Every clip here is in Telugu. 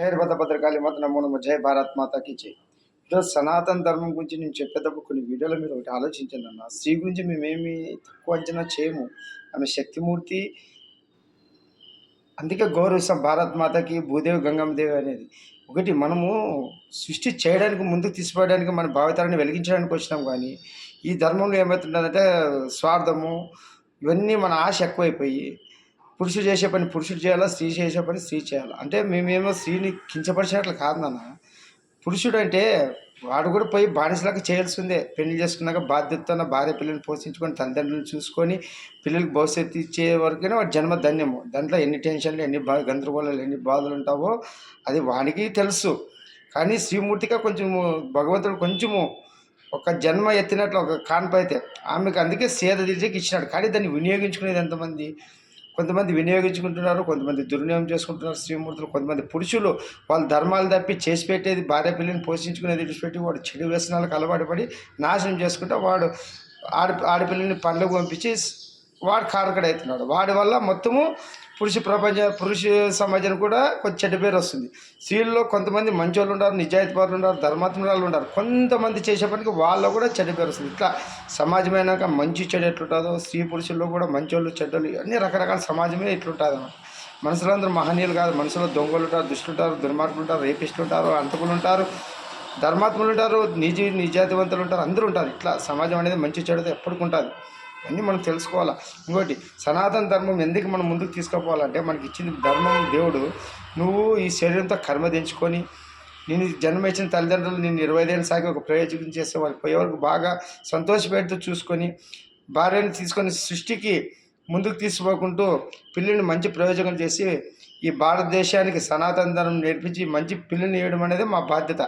హైదరాబాద్ భద్రకాళి మాత నమోనమ జయ జై భారత్ మాతాకి జై. ఈరోజు సనాతన ధర్మం గురించి నేను చెప్పేటప్పుడు కొన్ని వీడియోలు మీరు ఒకటి ఆలోచించండి అన్న. స్త్రీ గురించి మేమేమి తక్కువ అంచనా చేయము. ఆమె శక్తిమూర్తి. అందుకే గౌరవిస్తాం భారత్ మాతకి భూదేవి గంగమ్మ దేవి అనేది. ఒకటి మనము సృష్టి చేయడానికి ముందుకు తీసుకోవడానికి మన భావితరాన్ని వెలిగించడానికి వచ్చినాం కానీ ఈ ధర్మంలో ఏమవుతుందంటే స్వార్థము ఇవన్నీ మన ఆశ ఎక్కువైపోయి పురుషుడు చేసే పని పురుషుడు చేయాలా స్త్రీ చేసే పని స్త్రీ చేయాలి? అంటే మేమేమో స్త్రీని కించపరిచినట్లు కాదు నాన్న. పురుషుడు అంటే వాడు కూడా పోయి బానిసలాగా చేయాల్సిందే. పెళ్ళి చేసుకున్నాక బాధ్యతతో భార్య పిల్లల్ని పోషించుకొని తల్లిదండ్రులను చూసుకొని పిల్లలకు భవిష్యత్తు ఇచ్చే వరకునే వాడి జన్మ ధన్యము. దాంట్లో ఎన్ని టెన్షన్లు ఎన్ని బా గందరగోళాలు ఎన్ని బాధలు ఉంటావో అది వానికి తెలుసు. కానీ శ్రీమూర్తిగా కొంచెము భగవంతుడు కొంచెము ఒక జన్మ ఎత్తినట్లు ఒక కాన్పు అయితే ఆమెకు అందుకే సేద తీర్చేకి ఇచ్చినాడు. కానీ దాన్ని వినియోగించుకునేది ఎంతమంది? కొంతమంది వినియోగించుకుంటున్నారు కొంతమంది దుర్వినియోగం చేసుకుంటున్నారు స్త్రీమూర్తులు కొంతమంది పురుషులు. వాళ్ళ ధర్మాలు తప్పి చేసి పెట్టేది భార్య పిల్లని పోషించుకునేది విడిచిపెట్టి వాడు చెడు వ్యసనాలకు అలవాటు పడి నాశనం చేసుకుంటే వాడు ఆడ ఆడపిల్లని పండ్లకు పంపించి వాడు కారకడవుతున్నాడు వాడి వల్ల మొత్తము పురుష ప్రపంచ పురుష సమాజం కూడా కొంచెం చెడ్డ పేరు వస్తుంది. స్త్రీల్లో కొంతమంది మంచోళ్ళు ఉంటారు నిజాయితీ పరులు ఉంటారు ధర్మాత్మరాలు ఉంటారు. కొంతమంది చేసే పనికి వాళ్ళలో కూడా చెడ్డ పేరు వస్తుంది. ఇట్లా సమాజమైనాక మంచి చెడు ఎట్లుంటుందో స్త్రీ పురుషుల్లో కూడా మంచోళ్ళు చెడ్డలు అన్ని రకరకాల సమాజమే ఇట్లుంటుంది అన్నమాట. మనుషులందరూ మహనీయులు కాదు మనుషులు దొంగలు ఉంటారు దుష్టులు ఉంటారు దుర్మార్గులు ఉంటారు రేపిస్టులు ఉంటారు అంతకులు ఉంటారు ధర్మాత్ములు ఉంటారు నిజ నిజాతివంతులు ఉంటారు అందరూ ఉంటారు. ఇట్లా సమాజం అనేది మంచి చెడుతో ఎప్పటికి ఉంటుంది. అన్నీ మనం తెలుసుకోవాలా. ఇంకోటి సనాతన ధర్మం ఎందుకు మనం ముందుకు తీసుకుపోవాలంటే మనకి ఇచ్చిన ధర్మం దేవుడు. నువ్వు ఈ శరీరంతో కర్మ తెంచుకొని నేను జన్మ ఇచ్చిన తల్లిదండ్రులు నేను ఇరవై ఐదేళ్ళు సాగి ఒక ప్రయోజనం చేస్తే వాళ్ళు పోయే వరకు బాగా సంతోషపెడుతూ చూసుకొని భార్యను తీసుకొని సృష్టికి ముందుకు తీసుకుపోకుంటూ పిల్లిని మంచి ప్రయోజనం చేసి ఈ భారతదేశానికి సనాతన ధర్మం నేర్పించి మంచి పిల్లిని ఇవ్వడం అనేది మా బాధ్యత.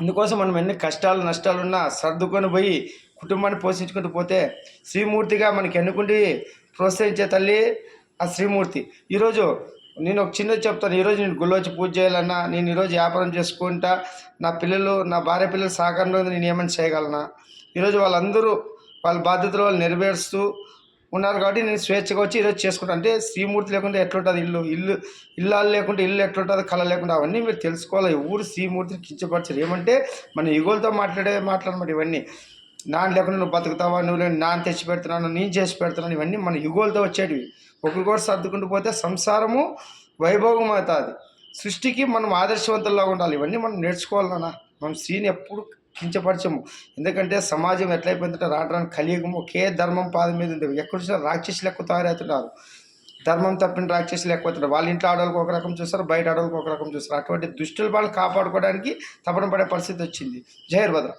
అందుకోసం మనం ఎన్ని కష్టాలు నష్టాలు ఉన్నా సర్దుకొని పోయి కుటుంబాన్ని పోషించుకుంటూ పోతే శ్రీమూర్తిగా మనకి ఎన్నుకుండి ప్రోత్సహించే తల్లి ఆ శ్రీమూర్తి. ఈరోజు నేను ఒక చిన్నది చెప్తాను. ఈరోజు నేను గుళ్ళొచ్చి పూజ చేయాలన్నా నేను ఈరోజు వ్యాపారం చేసుకుంటా నా పిల్లలు నా భార్య పిల్లల సహకారంలో నేను ఏమైనా చేయగలనా? ఈరోజు వాళ్ళందరూ వాళ్ళ బాధ్యతలు వాళ్ళు నెరవేరుస్తూ ఉన్నారు కాబట్టి నేను స్వేచ్ఛగా వచ్చి ఈరోజు చేసుకుంటాను అంటే శ్రీమూర్తి లేకుండా ఎట్లుంటుంది? ఇల్లు ఇల్లు ఇల్లాలు లేకుండా ఇల్లు ఎట్లుంటుంది? కళ లేకుండా అవన్నీ మీరు తెలుసుకోవాలి. ఎవరు శ్రీమూర్తిని కించపరచరు. ఏమంటే మన యుగోలతో మాట్లాడే మాట్లాడమాట ఇవన్నీ. నాన్న లేకుండా నువ్వు బతుకుతావా? నువ్వు లేని నాన్న తెచ్చి పెడుతున్నాను నేను చేసి పెడుతున్నాను ఇవన్నీ మన యుగోలతో వచ్చేటివి. ఒకరు కూడా సర్దుకుంటూ పోతే సంసారము వైభోగం అవుతుంది. సృష్టికి మనం ఆదర్శవంతంలో ఉండాలి. ఇవన్నీ మనం నేర్చుకోవాలన్నా మనం స్త్రీని ఎప్పుడు కించపరచము. ఎందుకంటే సమాజం ఎట్లయిపోయిందంటే రావడానికి కలియుగం ఒకే ధర్మం పాదం మీద ఉంది. ఎక్కడ చూసినా రాక్షసులు ఎక్కువ తయారవుతున్నారు. ధర్మం తప్పిన రాక్షసులు ఎక్కువ వాళ్ళ ఇంట్లో ఆడవాళ్ళకి ఒక రకం చూస్తారు బయట ఆడవాళ్ళకి ఒక రకం చూస్తారు. అటువంటి దుష్టుల వాళ్ళు కాపాడుకోవడానికి తపన పడే పరిస్థితి వచ్చింది. జయర్ భద్ర